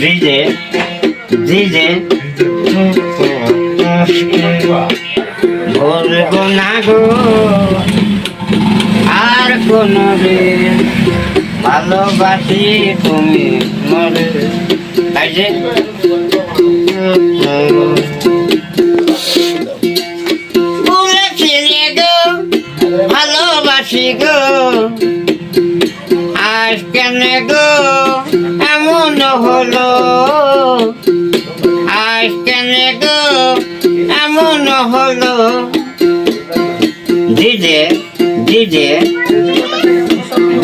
DJ DJ বলব না গো, আর কোনো দিন ভালোবাসি তুমি মরে। তাই যে। ভালোবাসি গো। আজ কেন গো? হলো। আজ কেন গো? এমন হলো। দিদে দিদে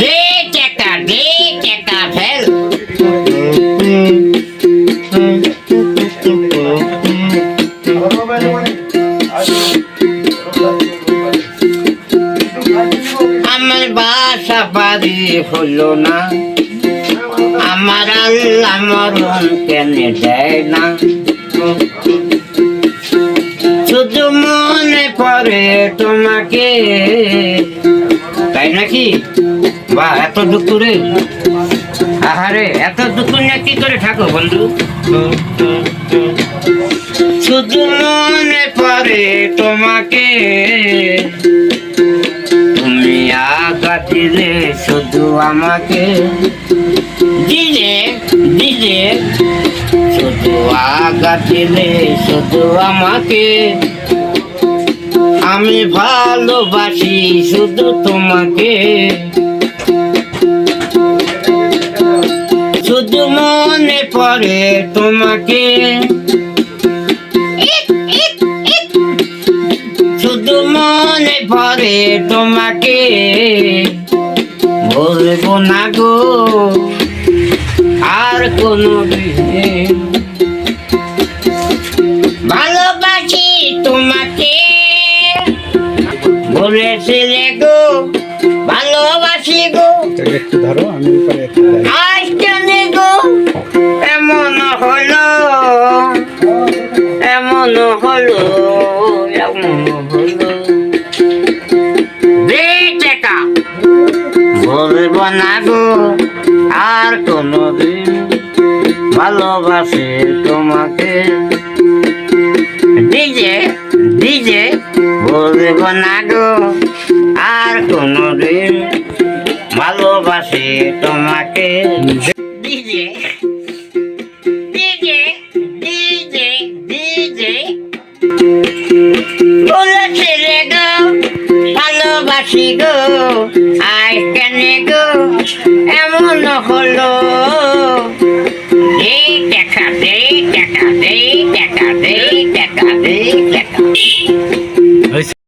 দে টাকা দে টাকা ফেল। আমার বাসা বাড়ি হলো না। আমার আল্লাহ মরণ কেন দেয় না? শুধু মনে পড়ে তোমাকে। তাই নাকি? বা, এত দুঃখ রে। আহারে, এত দুঃখ নিয়ে কি করে থাকো বন্ধু? শুধু মনে পড়ে তোমাকে। তুমি আগা দিলে শুধু আমাকে। দিলে দিলে শুধু আগা দিলে শুধু আমাকে। আমি ভালোবাসি শুধু তোমাকে। শুধু মনে পড়ে তোমাকে। শুধু মনে পড়ে তোমাকে। বলব না গো আর কোনো ভালোবাসি তোমাকে। বলেছিলে গো ভালোবাসি গো। একটু ধরো আমি উপরে আজ কেন গো এমন হলো এমন হলো এমন হলো। টাকা। বলব না গো। আর কোনোদিন ভালোবাসি তোমাকে। ডিজে ডিজে, বলব না গো। আর কোনোদিন ভালোবাসি তোমাকে। DJ DJ DJ DJ. বলেছিলে গো, ভালোবাসি গো। আজ কেন গো হলো। এই টাকা দেই টাকা দেই টাকা দেই টাকা দেই হয়েছে